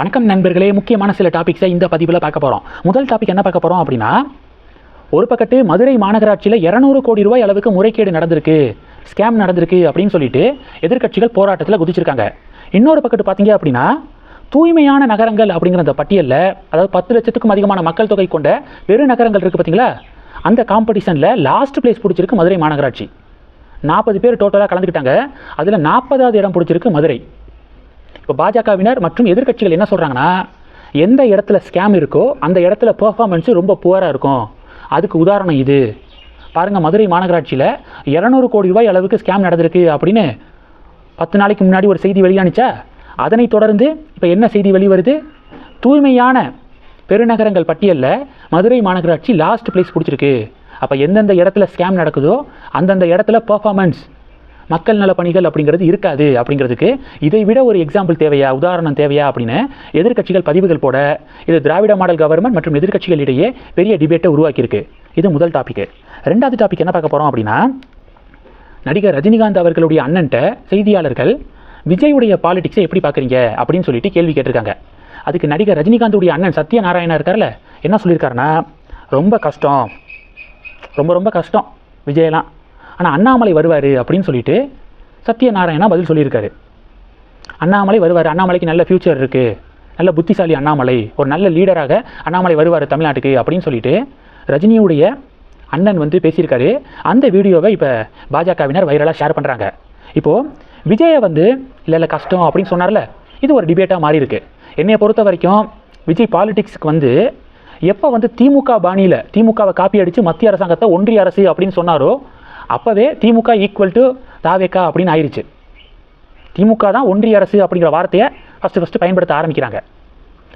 வணக்கம் நண்பர்களே முக்கியமான சில டாபிக்ஸை இந்த பதிவில் பார்க்க போகிறோம் முதல் டாபிக் என்ன பார்க்க போகிறோம் அப்படின்னா ஒரு பக்கத்து மதுரை மாநகராட்சியில் இரநூறு கோடி ரூபாய் அளவுக்கு முறைகேடு நடந்திருக்கு ஸ்கேம் நடந்திருக்கு அப்படின்னு சொல்லிட்டு எதிர்க்கட்சிகள் போராட்டத்தில் குதிச்சிருக்காங்க. இன்னொரு பக்கத்து பார்த்தீங்க அப்படின்னா தூய்மையான நகரங்கள் அப்படிங்கிற அந்த பட்டியலில் அதாவது பத்து லட்சத்துக்கும் அதிகமான மக்கள் தொகை கொண்ட பெரு நகரங்கள் இருக்குது பார்த்தீங்களா? அந்த காம்படிஷனில் லாஸ்ட் பிளேஸ் பிடிச்சிருக்கு மதுரை மாநகராட்சி. நாற்பது பேர் டோட்டலாக கலந்துக்கிட்டாங்க. அதில் நாற்பதாவது இடம் பிடிச்சிருக்கு மதுரை. இப்போ பாஜகவினர் மற்றும் எதிர்க்கட்சிகள் என்ன சொல்கிறாங்கன்னா எந்த இடத்துல ஸ்கேம் இருக்கோ அந்த இடத்துல பெர்ஃபார்மன்ஸு ரொம்ப புவராக இருக்கும். அதுக்கு உதாரணம் இது. பாருங்கள் மதுரை மாநகராட்சியில் இரநூறு கோடி ரூபாய் அளவுக்கு ஸ்கேம் நடந்திருக்கு அப்படின்னு பத்து நாளைக்கு முன்னாடி ஒரு செய்தி வெளியானுச்சா? அதனை தொடர்ந்து இப்போ என்ன செய்தி வெளிவருது? தூய்மையான பெருநகரங்கள் பட்டியலில் மதுரை மாநகராட்சி லாஸ்ட் பிளேஸ் பிடிச்சிருக்கு. அப்போ எந்தெந்த இடத்துல ஸ்கேம் நடக்குதோ அந்தந்த இடத்துல பர்ஃபாமன்ஸ் மக்கள் நல பணிகள் அப்படிங்கிறது இருக்காது அப்படிங்கிறதுக்கு இதை விட ஒரு எக்ஸாம்பிள் தேவையா? உதாரணம் தேவையா அப்படின்னு எதிர்க்கட்சிகள் பதிவுகள் போட இது திராவிட மாடல் கவர்மெண்ட் மற்றும் எதிர்க்கட்சிகளிடையே பெரிய டிபேட்டை உருவாக்கியிருக்கு. இது முதல் டாபிக் ரெண்டாவது டாபிக் என்ன பார்க்க போகிறோம் அப்படின்னா நடிகர் ரஜினிகாந்த் அவர்களுடைய அண்ணன்ட்ட செய்தியாளர்கள் விஜயுடைய பாலிடிக்ஸை எப்படி பார்க்குறீங்க? அப்படின்னு சொல்லிட்டு கேள்வி கேட்டிருக்காங்க. அதுக்கு நடிகர் ரஜினிகாந்துடைய அண்ணன் சத்யநாராயணா இருக்கார்ல என்ன சொல்லியிருக்காருன்னா ரொம்ப கஷ்டம். ரொம்ப ரொம்ப கஷ்டம். விஜயெல்லாம் ஆனால் அண்ணாமலை வருவார் அப்படின்னு சொல்லிட்டு சத்யநாராயணா பதில் சொல்லியிருக்காரு. அண்ணாமலை வருவார். அண்ணாமலைக்கு நல்ல ஃப்யூச்சர் இருக்குது நல்ல புத்திசாலி அண்ணாமலை. ஒரு நல்ல லீடராக அண்ணாமலை வருவார் தமிழ்நாட்டுக்கு அப்படின்னு சொல்லிட்டு ரஜினியுடைய அண்ணன் வந்து பேசியிருக்காரு. அந்த வீடியோவை இப்போ பாஜகவினர் வைரலாக ஷேர் பண்ணுறாங்க இப்போது விஜயை வந்து இல்லை இல்லை கஷ்டம் அப்படின்னு சொன்னார்ல இது ஒரு டிபேட்டாக மாறி இருக்கு என்னையை பொறுத்த வரைக்கும் விஜய் பாலிடிக்ஸ்க்கு வந்து எப்போ வந்து திமுக பாணியில் திமுகவை காப்பி அடித்து மத்திய அரசாங்கத்தை ஒன்றிய அரசு அப்படின்னு சொன்னாரோ அப்போவே திமுக ஈக்குவல் டு தாவேக்கா அப்படின்னு ஆயிடுச்சு திமுக தான் ஒன்றிய அரசு அப்படிங்கிற வார்த்தையை ஃபஸ்ட்டு ஃபஸ்ட்டு பயன்படுத்த ஆரம்பிக்கிறாங்க.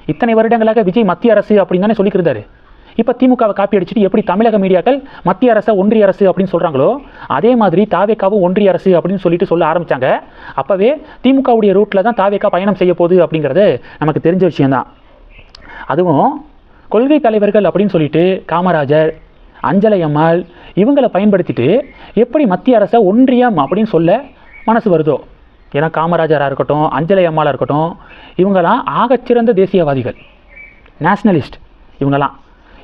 இத்தனை வருடங்களாக விஜய் மத்திய அரசு அப்படின்னு தானே சொல்லிக்கிருந்தாரு இப்போ திமுகவை காப்பி அடிச்சுட்டு எப்படி தமிழக மீடியாக்கள் மத்திய அரசை ஒன்றிய அரசு அப்படின்னு சொல்கிறாங்களோ அதே மாதிரி தாவேக்காவும் ஒன்றிய அரசு அப்படின்னு சொல்லிட்டு சொல்ல ஆரம்பித்தாங்க அப்போவே திமுகவுடைய ரூட்டில் தான் தாவேக்கா பயணம் செய்ய போகுது அப்படிங்கிறது நமக்கு தெரிஞ்ச விஷயந்தான் அதுவும் கொள்கை தலைவர்கள் அப்படின்னு சொல்லிட்டு காமராஜர் அஞ்சலை அம்மாள் இவங்களை பயன்படுத்திட்டு எப்படி மத்திய அரசை ஒன்றியம் அப்படின்னு சொல்ல மனசு வருதோ? ஏன்னா காமராஜராக இருக்கட்டும் அஞ்சலை அம்மாளாக இருக்கட்டும் இவங்கெல்லாம் ஆகச்சிறந்த தேசியவாதிகள் நேஷ்னலிஸ்ட் இவங்கெல்லாம்.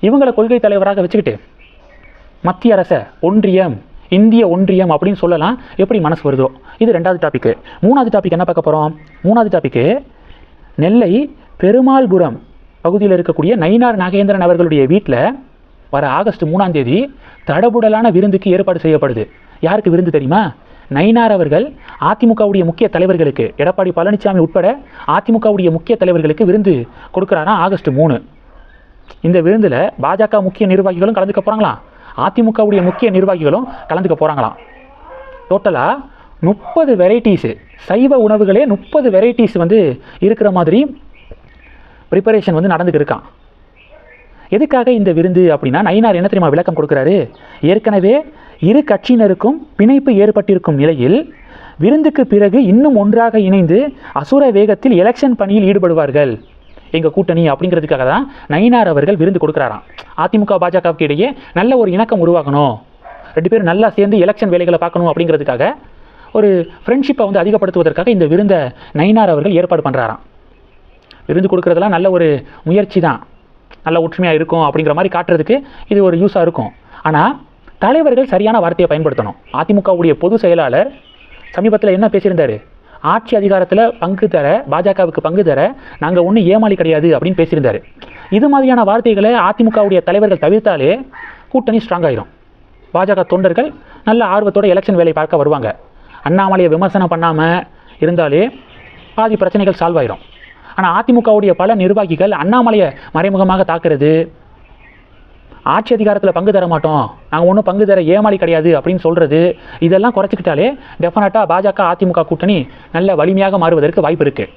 இவங்களை கொள்கை தலைவராக வச்சுக்கிட்டு மத்திய அரசை ஒன்றியம் இந்திய ஒன்றியம் அப்படின்னு சொல்லலாம் எப்படி மனசு வருதோ? இது ரெண்டாவது டாபிக்கு மூணாவது டாபிக் என்ன பார்க்க போகிறோம் மூணாவது டாபிக்கு நெல்லை பெருமாள்புரம் பகுதியில் இருக்கக்கூடிய நயினார் நாகேந்திரன் அவர்களுடைய வீட்டில் வர ஆகஸ்ட் மூணாம் தேதி தடபுடலான விருந்துக்கு ஏற்பாடு செய்யப்படுது. யாருக்கு விருந்து தெரியுமா? நயினார் அவர்கள் அதிமுகவுடைய முக்கிய தலைவர்களுக்கு எடப்பாடி பழனிசாமி உட்பட அதிமுகவுடைய முக்கிய தலைவர்களுக்கு விருந்து கொடுக்குறாரா ஆகஸ்ட் மூணு. இந்த விருந்தில் பாஜக முக்கிய நிர்வாகிகளும் கலந்துக்க போகிறாங்களாம் அதிமுகவுடைய முக்கிய நிர்வாகிகளும் கலந்துக்க போகிறாங்களாம் டோட்டலாக முப்பது வெரைட்டிஸு சைவ உணவுகளே முப்பது வெரைட்டிஸ் வந்து இருக்கிற மாதிரி ப்ரிப்பரேஷன் வந்து நடந்துக்கு இருக்கான். எதுக்காக இந்த விருந்து அப்படின்னா நயினார் என்ன தெரியுமா விளக்கம் கொடுக்குறாரு? ஏற்கனவே இரு கட்சியினருக்கும் பிணைப்பு ஏற்பட்டிருக்கும் நிலையில் விருந்துக்கு பிறகு இன்னும் ஒன்றாக இணைந்து அசுர வேகத்தில் எலெக்ஷன் பணியில் ஈடுபடுவார்கள். எங்கள் கூட்டணி அப்படிங்கிறதுக்காக தான் நயினார் அவர்கள் விருந்து கொடுக்குறாராம். அதிமுக பாஜகவுக்கு இடையே நல்ல ஒரு இணக்கம் உருவாகணும். ரெண்டு பேரும் நல்லா சேர்ந்து எலெக்ஷன் வேலைகளை பார்க்கணும் அப்படிங்கிறதுக்காக ஒரு ஃப்ரெண்ட்ஷிப்பை வந்து அதிகப்படுத்துவதற்காக இந்த விருந்தை நயினார் அவர்கள் ஏற்பாடு பண்ணுறாராம் விருந்து கொடுக்குறதெல்லாம் நல்ல ஒரு முயற்சி தான். நல்ல ஒற்றுமையாக இருக்கும் அப்படிங்கிற மாதிரி காட்டுறதுக்கு இது ஒரு யூஸாக இருக்கும். ஆனால் தலைவர்கள் சரியான வார்த்தையை பயன்படுத்தணும். அதிமுகவுடைய பொதுச் செயலாளர் சமீபத்தில் என்ன பேசியிருந்தாரு? ஆட்சி அதிகாரத்தில் பங்கு தர பாஜகவுக்கு பங்கு தர நாங்கள் ஒன்றும் ஏமாளி கிடையாது அப்படின்னு பேசியிருந்தாரு. இது மாதிரியான வார்த்தைகளை அதிமுகவுடைய தலைவர்கள் தவிர்த்தாலே கூட்டணி ஸ்ட்ராங் ஆயிரும். பாஜக தொண்டர்கள் நல்ல ஆர்வத்தோட எலெக்ஷன் வேலை பார்க்க வருவாங்க. அண்ணாமலையை விமர்சனம் பண்ணாமல் இருந்தாலே பாதி பிரச்சனைகள் சால்வ் ஆயிரும். ஆனால் அதிமுகவுடைய பல நிர்வாகிகள் அண்ணாமலையை மறைமுகமாக தாக்குறது. ஆட்சி அதிகாரத்தில் பங்கு தர மாட்டோம். நாங்கள் ஒன்றும் பங்கு தர ஏமாளி கிடையாது அப்படின்னு சொல்கிறது இதெல்லாம் குறைச்சிக்கிட்டாலே டெஃபினட்டாக பாஜக அதிமுக கூட்டணி நல்ல வலிமையாக மாறுவதற்கு வாய்ப்பு இருக்குது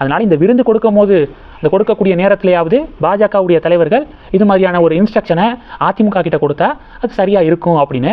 அதனால் இந்த விருந்து கொடுக்கும் போது இந்த கொடுக்கக்கூடிய நேரத்திலேயாவது பாஜகவுடைய தலைவர்கள் இது மாதிரியான ஒரு இன்ஸ்ட்ரக்ஷனை அதிமுக கிட்ட கொடுத்தா அது சரியாக இருக்கும் அப்படின்னு